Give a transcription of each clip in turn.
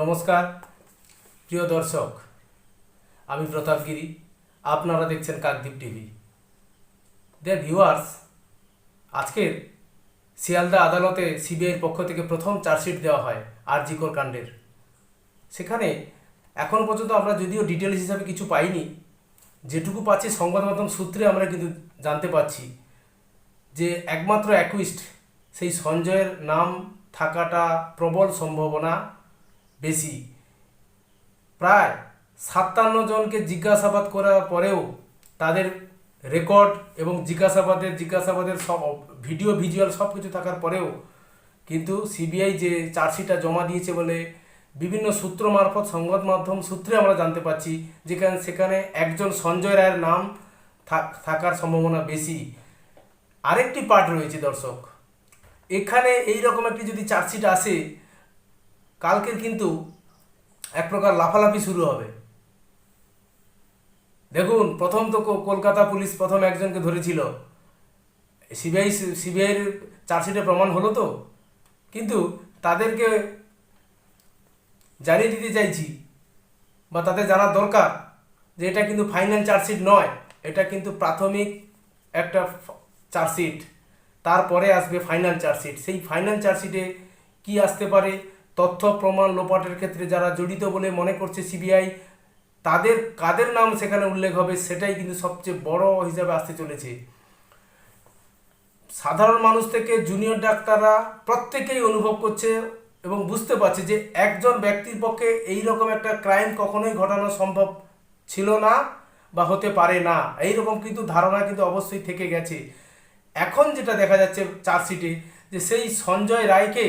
নমস্কার, প্রিয় দর্শক, আমি প্রতাপগিরি আপনারা দেখছেন কাকদ্বীপ টিভি। দেয়ার ভিউয়ার্স আজকের শিয়ালদা আদালতে সিবিআইয়ের পক্ষ থেকে প্রথম চার্জশিট দেওয়া হয় আর আরজিকর কাণ্ডের। সেখানে এখন পর্যন্ত আমরা যদিও ডিটেলস হিসাবে কিছু পাইনি, যেটুকু পাচ্ছি সংবাদ মাধ্যম সূত্রে আমরা কিন্তু জানতে পারছি যে একমাত্র অ্যাকুইস্ট সেই সঞ্জয়ের নাম থাকাটা প্রবল সম্ভাবনা বেশি। প্রায় সাতান্ন জনকে জিজ্ঞাসাবাদ করার পরেও তাদের রেকর্ড এবং জিজ্ঞাসাবাদের জিজ্ঞাসাবাদের সব ভিডিও, ভিজুয়াল সব কিছু থাকার পরেও কিন্তু সিবিআই যে চার্জশিটটা জমা দিয়েছে বলে বিভিন্ন সূত্র মারফত, সংবাদ মাধ্যম সূত্রে আমরা জানতে পারছি যেখানে সেখানে একজন সঞ্জয় রায়ের নাম থাক- থাকার সম্ভাবনা বেশি। আরেকটি পার্ট রয়েছে দর্শক। এখানে এই রকম একটি যদি চার্জশিট আসে কালকের কিন্তু এক প্রকার লাফালাফি শুরু হবে। দেখুন, প্রথম তো কলকাতা পুলিশ প্রথম একজনকে ধরেছিল। সিবিআই সিবিআইয়ের চার্জশিটে প্রমাণ হলো তো। কিন্তু তাদেরকে জানিয়ে দিতে চাইছি বা তাদের জানার দরকার যে এটা কিন্তু ফাইনাল চার্জশিট নয়, এটা কিন্তু প্রাথমিক একটা চার্জশিট। তারপরে আসবে ফাইনাল চার্জশিট। সেই ফাইনাল চার্জশিটে কি আসতে পারে তথ্য প্রমাণ লোপাটের ক্ষেত্রে যারা জড়িত বলে মনে করছে সিবিআই, তাদের কাদের নাম সেখানে উল্লেখ হবে সেটাই কিন্তু সবচেয়ে বড় হিসাবে আসতে চলেছে। সাধারণ মানুষ থেকে জুনিয়র ডাক্তাররা প্রত্যেকেই অনুভব করছে এবং বুঝতে পারছে যে একজন ব্যক্তির পক্ষে এই রকম একটা ক্রাইম কখনোই ঘটানো সম্ভব ছিল না বা হতে পারে না। এই রকম কিন্তু ধারণা কিন্তু অবশ্যই থেকে গেছে। এখন যেটা দেখা যাচ্ছে চার্জশিটে যে সেই সঞ্জয় রায়কে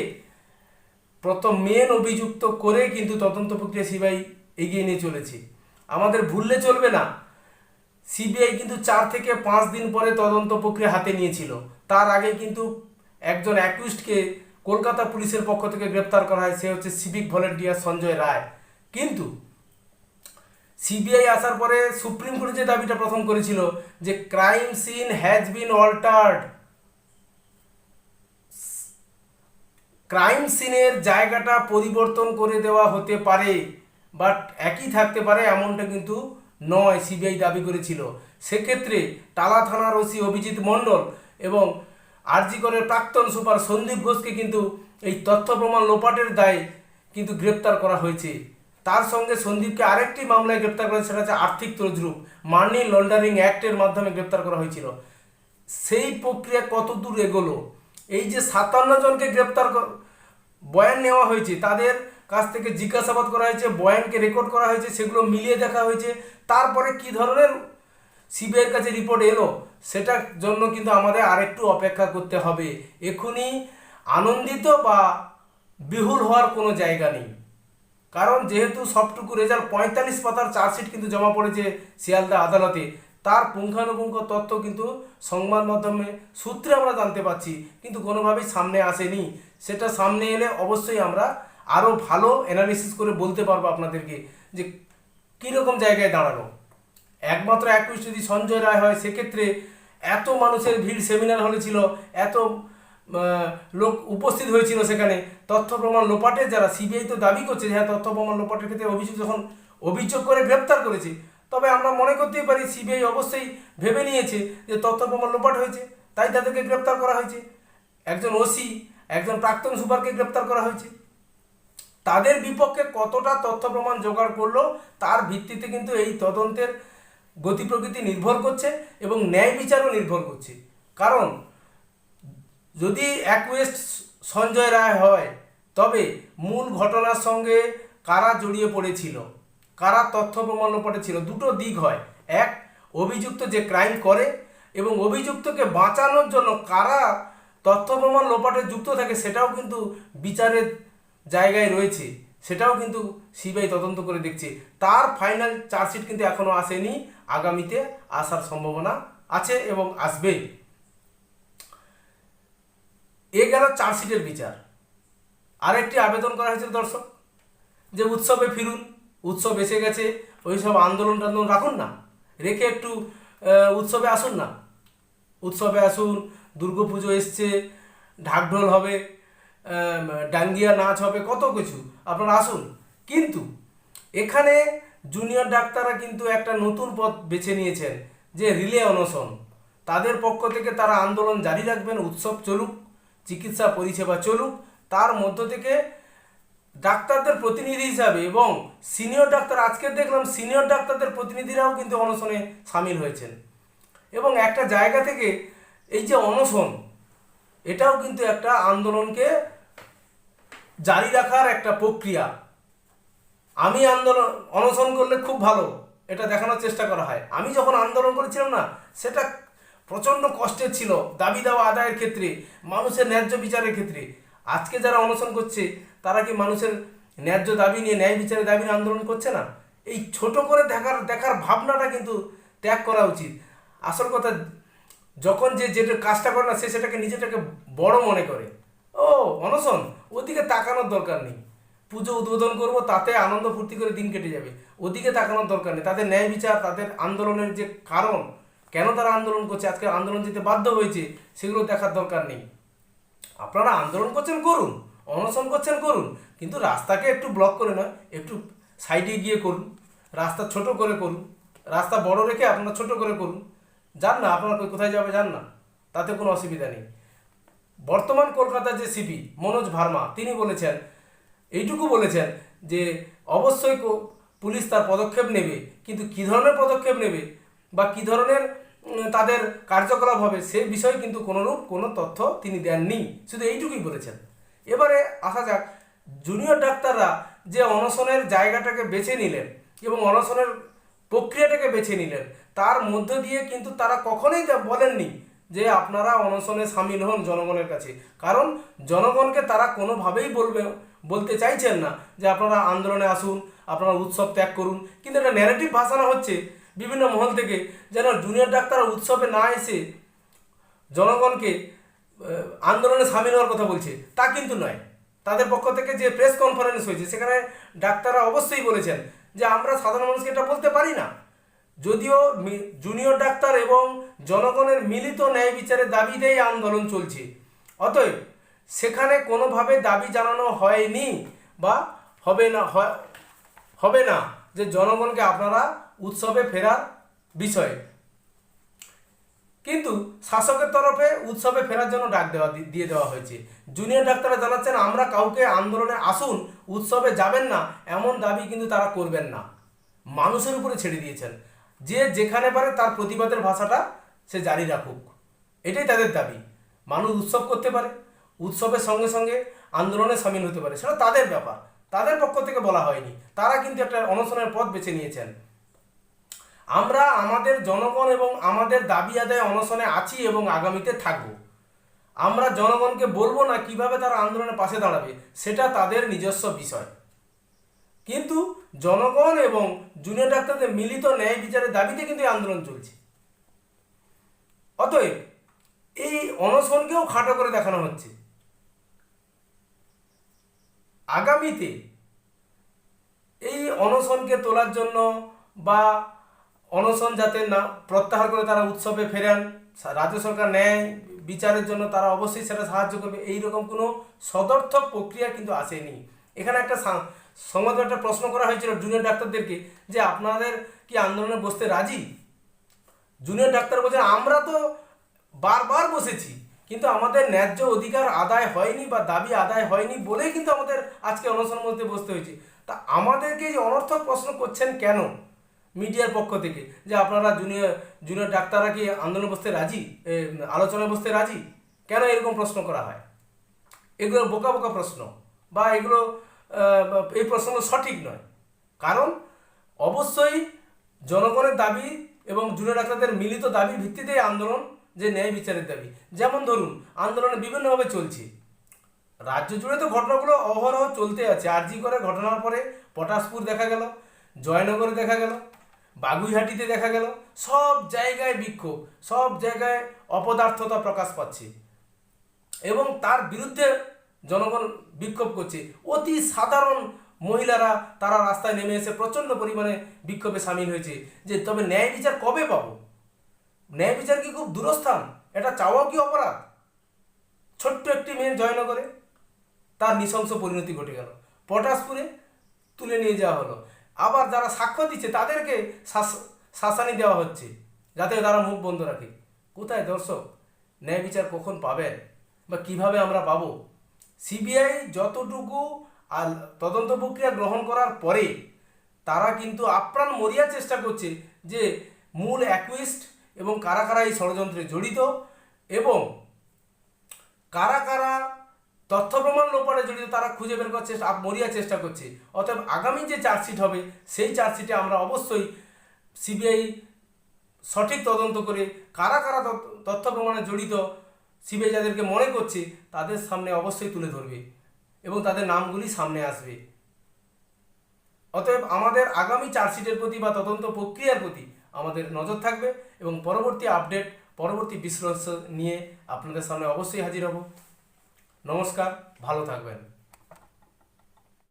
প্রথম মেন অভিযুক্ত করে কিন্তু তদন্ত প্রক্রিয়া সিবিআই এগিয়ে নিয়ে চলেছে। আমাদের ভুললে চলবে না। সিবিআই কিন্তু চার থেকে পাঁচ দিন পরে তদন্ত প্রক্রিয়া হাতে নিয়েছিল। তার আগে কিন্তু একজন অ্যাকিউজডকে কলকাতা পুলিশের পক্ষ থেকে গ্রেপ্তার করা হয়, সে হচ্ছে সিভিক ভলেন্টিয়ার সঞ্জয় রায়। কিন্তু সিবিআই আসার পরে সুপ্রিম কোর্ট যে দাবিটা প্রথম করেছিল যে crime scene has been altered crime সিনের জায়গাটা পরিবর্তন করে দেওয়া হতে পারে, বাট একই থাকতে পারে এমনটা কিন্তু নয়, সিবিআই দাবি করেছিল। সেক্ষেত্রে টালা থানার ওসি অভিজিৎ মণ্ডল এবং আরজিকরের প্রাক্তন সুপার সন্দীপ ঘোষকে কিন্তু এই তথ্য প্রমাণ লোপাটের দায়ে কিন্তু গ্রেপ্তার করা হয়েছে। তার সঙ্গে সন্দীপকে আরেকটি মামলায় গ্রেপ্তার করা সেটা হচ্ছে আর্থিক তজরুপ। মানি লন্ডারিং অ্যাক্টের মাধ্যমে গ্রেপ্তার করা হয়েছিল। সেই প্রক্রিয়া কত দূর এগোলো? এই যে সাতান্ন জনকে গ্রেপ্তার বয়ান নেওয়া হয়েছে, তাদের কাছ থেকে জিজ্ঞাসাবাদ করা হয়েছে, বয়ানকে রেকর্ড করা হয়েছে, সেগুলো মিলিয়ে দেখা হয়েছে। তারপরে কি ধরনের সিবিআইয়ের কাছে রিপোর্ট এলো, সেটার জন্য কিন্তু আমাদের আরেকটু অপেক্ষা করতে হবে। এখনই আনন্দিত বা বিহুল হওয়ার কোনো জায়গা নেই। কারণ যেহেতু সবটুকু রেজাল্ট পঁয়তাল্লিশ পাতার চার্জশিট কিন্তু জমা পড়েছে শিয়ালদা আদালতে তার পুঙ্খানুপুঙ্খ তথ্য কিন্তু সংবাদ মাধ্যমে সূত্রে আমরা জানতে পাচ্ছি কিন্তু কোনোভাবেই সামনে আসেনি। সেটা সামনে এলে অবশ্যই আমরা আরও ভালো অ্যানালিসিস করে বলতে পারব আপনাদেরকে যে কীরকম জায়গায় দাঁড়ানো একমাত্র একুশ যদি সঞ্জয় রায় হয়, সেক্ষেত্রে এত মানুষের ভিড় সেমিনার হলে ছিল, এত লোক উপস্থিত হয়েছিল সেখানে, তথ্য প্রমাণ লোপাটের যারা, সিবিআই তো দাবি করছে যে হ্যাঁ তথ্য প্রমাণ লোপাটের ক্ষেত্রে অভিযোগ যখন অভিযোগ করে গ্রেপ্তার করেছে তবে আমরা মনে করতেই পারি সিবিআই অবশ্যই ভেবে নিয়েছে যে তথ্য প্রমাণ লোপাট হয়েছে, তাই তাদেরকে গ্রেপ্তার করা হয়েছে। একজন ওসি, একজন প্রাক্তন সুপারকে গ্রেপ্তার করা হয়েছে। তাদের বিপক্ষে কতটা তথ্য প্রমাণ জোগাড় করল, তার ভিত্তিতে কিন্তু এই তদন্তের গতি প্রকৃতি নির্ভর করছে এবং ন্যায় বিচারও নির্ভর করছে। কারণ, যদি অ্যাকুয়েস্ট সঞ্জয় রায় হয়, তবে মূল ঘটনার সঙ্গে কারা জড়িয়ে পড়েছিল? কারা তথ্য প্রমাণ পড়েছিল দুটো দিক হয়। এক, অভিযুক্ত যে ক্রাইম করে এবং অভিযুক্তকে বাঁচানোর জন্য কারা তথ্য প্রমাণ লোপাটে যুক্ত থাকে সেটাও কিন্তু বিচারের জায়গায় রয়েছে। সেটাও কিন্তু সিবিআই তদন্ত করে দেখছে। তার ফাইনাল চার্জশিট কিন্তু এখনও আসেনি। আগামীতে আসার সম্ভাবনা আছে এবং আসবে। এ গেল চার্জশিটের বিচার। আরেকটি আবেদন করা হয়েছিল দর্শক, যে উৎসবে ফিরুন। উৎসব এসে গেছে, ওই সব আন্দোলন টান্দোলন রাখুন না, রেখে একটু উৎসবে আসুন না। উৎসবে আসুন, দুর্গাপুজো এসছে, ঢাকঢোল হবে ডাঙ্গিয়া নাচ হবে, কত কিছু, আপনারা আসুন। কিন্তু এখানে জুনিয়র ডাক্তাররা কিন্তু একটা নতুন পথ বেছে নিয়েছেন, যে রিলে অনশন। তাদের পক্ষ থেকে তারা আন্দোলন জারি রাখবেন, উৎসব চলুক, চিকিৎসা পরিষেবা চলুক, তার মধ্য থেকে ডাক্তারদের প্রতিনিধি হিসাবে এবং সিনিয়র ডাক্তার, আজকে দেখলাম সিনিয়র ডাক্তারদের প্রতিনিধিরাও কিন্তু অনশনে সামিল হয়েছেন। এবং একটা জায়গা থেকে এই যে অনশন, এটাও কিন্তু একটা আন্দোলনকে জারি রাখার একটা প্রক্রিয়া। আমি আন্দোলন, অনশন করলে খুব ভালো, এটা দেখানোর চেষ্টা করা হয়। আমি যখন আন্দোলন করেছিলাম না, সেটা প্রচণ্ড কষ্টের ছিল দাবি দাওয়া আদায়ের ক্ষেত্রে, মানুষের ন্যায্য বিচারের ক্ষেত্রে। আজকে যারা অনশন করছে, তারা কি মানুষের ন্যায্য দাবি নিয়ে ন্যায় বিচারের দাবি নিয়ে আন্দোলন করছে না? এই ছোট করে দেখার দেখার ভাবনাটা কিন্তু ত্যাগ করা উচিত। আসল কথা, যখন যে যেটা কাজটা করে না, সে সেটাকে নিজেটাকে বড় মনে করে। ও, অনশন? ওদিকে তাকানোর দরকার নেই। পুজো উদ্বোধন করব, তাতে আনন্দ ফুর্তি করে দিন কেটে যাবে। ওদিকে তাকানোর দরকার নেই। তাদের ন্যায় বিচার, তাদের আন্দোলনের যে কারণ, কেন তারা আন্দোলন করছে, আজকে আন্দোলন যেতে বাধ্য হয়েছে, সেগুলো দেখার দরকার নেই। আপনারা আন্দোলন করছেন, করুন। অনশন করছেন, করুন। কিন্তু রাস্তাকে একটু ব্লক করে নয় একটু সাইডে গিয়ে করুন। রাস্তা ছোট করে করুন। রাস্তা বড় রেখে আপনারা ছোট করে করুন। যান না, আপনারা কোথায় যাবে যান না। তাতে কোনো অসুবিধা নেই। বর্তমান কলকাতার যে সিপি মনোজ ভার্মা, তিনি বলেছেন, এইটুকু বলেছেন যে অবশ্যই পুলিশ তার পদক্ষেপ নেবে। কিন্তু কী ধরনের পদক্ষেপ নেবে বা কী ধরনের তাদের কার্যকলাপ হবে, সে বিষয়ে কিন্তু কোনোরূপ কোনো তথ্য তিনি দেননি। শুধু এইটুকুই বলেছেন। এবারে আসা যাক জুনিয়র ডাক্তাররা যে অনশনের জায়গাটাকে বেছে নিলেন এবং অনশনের প্রক্রিয়াটাকে বেছে নিলেন, তার মধ্য দিয়ে কিন্তু তারা কখনোই বলেননি যে আপনারা অনশনে সামিল হন জনগণের কাছে। কারণ জনগণকে তারা কোনোভাবেই বলবে, বলতে চাইছেন না যে আপনারা আন্দোলনে আসুন, আপনারা উৎসব ত্যাগ করুন। কিন্তু একটা ন্যারেটিভ ভাসানো হচ্ছে বিভিন্ন মহল থেকে যেন জুনিয়র ডাক্তাররা উৎসবে না এসে জনগণকে আন্দোলনে সামিল হওয়ার কথা বলছে, তা কিন্তু নয়। তাদের পক্ষ থেকে যে প্রেস কনফারেন্স হয়েছে, সেখানে ডাক্তাররা অবশ্যই বলেছেন যে আমরা সাধারণ মানুষকে এটা বলতে পারি না। যদিও জুনিয়র ডাক্তার এবং জনগণের মিলিত ন্যায় বিচারের দাবিতেই আন্দোলন চলছে। অতএব সেখানে কোনোভাবে দাবি জানানো হয়নি বা হবে না হবে না যে জনগণকে আপনারা উৎসবে ফেরার বিষয়ে। কিন্তু শাসকের তরফে উৎসবে ফেরার জন্য ডাক দেওয়া দিয়ে দেওয়া হয়েছে। জুনিয়র ডাক্তাররা জানাচ্ছেন, আমরা কাউকে আন্দোলনে আসুন, উৎসবে যাবেন না, এমন দাবি কিন্তু তারা করবেন না। মানুষের উপরে ছেড়ে দিয়েছেন। যে যেখানে পারে তার প্রতিবাদের ভাষাটা সে জারি রাখুক। এটাই তাদের দাবি। মানুষ উৎসব করতে পারে, উৎসবের সঙ্গে সঙ্গে আন্দোলনে সামিল হতে পারে। সেটা তাদের ব্যাপার। তাদের পক্ষ থেকে বলা হয়নি। তারা কিন্তু একটা অনশনের পথ বেছে নিয়েছেন। আমরা আমাদের জনগণ এবং আমাদের দাবি আদায় অনশনে আছি এবং আগামীতে থাকব। আমরা জনগণকে বলব না কীভাবে তারা আন্দোলনের পাশে দাঁড়াবে, সেটা তাদের নিজস্ব বিষয়। কিন্তু জনগণ এবং জুনিয়র ডাক্তারদের মিলিত ন্যায় বিচারের দাবিতে কিন্তু এই আন্দোলন চলছে। অতএব এই অনশনকেও খাটো করে দেখানো হচ্ছে। আগামীতে এই অনশনকে তোলার জন্য বা অনশন যাতে না প্রত্যাহার করে তারা উৎসবে ফেরান, রাজ্য সরকার ন্যায় বিচারের জন্য তারা অবশ্যই সেটা সাহায্য করবে। এই রকম কোনো সদর্থক প্রক্রিয়া কিন্তু আসেনি। এখানে একটা সা- সংবাদে একটা প্রশ্ন করা হয়েছিল জুনিয়র ডাক্তারদেরকে যে আপনাদের কি আন্দোলনে বসতে রাজি? জুনিয়র ডাক্তার বলছেন, আমরা তো বারবার বসেছি, কিন্তু আমাদের ন্যায্য অধিকার আদায় হয়নি বা দাবি আদায় হয়নি বলেই কিন্তু আমাদের আজকে অনশন মধ্যে বসতে হয়েছে। তা আমাদেরকে এই অনর্থক প্রশ্ন করছেন কেন? মিডিয়ার পক্ষ থেকে, যে আপনারা জুনিয়র জুনিয়র ডাক্তাররা কি আন্দোলনে বসতে রাজি? আলোচনায় বসতে রাজি? কেন এরকম প্রশ্ন করা হয়? এগুলো বোকা বোকা প্রশ্ন, বা এগুলো এই প্রশ্নগুলো সঠিক নয়। কারণ অবশ্যই জনগণের দাবি এবং জুনিয়র ডাক্তারদের মিলিত দাবির ভিত্তিতেই আন্দোলন যে ন্যায় বিচারের দাবি। যেমন ধরুন, আন্দোলন বিভিন্নভাবে চলছে। রাজ্য জুড়ে তো ঘটনাগুলো অহরহ চলতে আছে। আরজি করে ঘটনার পরে পটাশপুর দেখা গেল, জয়নগরে দেখা গেল। বাগুইহাটিতে দেখা গেল, সব জায়গায় বিক্ষোভ, সব জায়গায় অপদার্থতা প্রকাশ পাচ্ছে। এবং তার বিরুদ্ধে জনগণ বিক্ষোভ করছে। অতি সাধারণ মহিলারা তারা রাস্তায় নেমে এসে প্রচণ্ড পরিমাণে বিক্ষোভে সামিল হয়েছে। যে তবে ন্যায় বিচার কবে পাবো? ন্যায় বিচার কি খুব দূরস্থান? এটা চাওয়াও কি অপরাধ? ছোট্ট একটি মেয়ে জয়নগরে তার নৃশংস পরিণতি ঘটে গেল। পটাশপুরে তুলে নিয়ে যাওয়া হলো। আবার যারা সাক্ষ্য দিচ্ছে, তাদেরকে শাস- শাসানি দেওয়া হচ্ছে, যাতে তারা মুখ বন্ধ রাখে। কোথায় দর্শক? ন্যায় বিচার কখন পাবেন? বা কীভাবে আমরা পাবো? সিবিআই যতটুকু আর তদন্ত প্রক্রিয়া গ্রহণ করার পরে, তারা কিন্তু আপ্রাণ মরিয়া চেষ্টা করছে যে মূল অ্যাকুইস্ট এবং কারা কারা এই ষড়যন্ত্রে জড়িত এবং কারা কারা তথ্য প্রমাণ লোপারে জড়িত তারা খুঁজে বের করার চেষ্টা মরিয়া চেষ্টা করছে। অতএব আগামী যে চার্জশিট হবে, সেই চার্জশিটে আমরা অবশ্যই সিবিআই সঠিক তদন্ত করে কারা কারা তথ্য- তথ্য প্রমাণে জড়িত সিবিআই যাদেরকে মনে করছে, তাদের সামনে অবশ্যই তুলে ধরবে এবং তাদের নামগুলি সামনে আসবে। অতএব আমাদের আগামী চার্জশিটের প্রতি বা তদন্ত প্রক্রিয়ার প্রতি আমাদের নজর থাকবে এবং পরবর্তী আপডেট, পরবর্তী বিশ্লেষণ নিয়ে আপনাদের সামনে অবশ্যই হাজির হব। নমস্কার ভালো থাকবেন।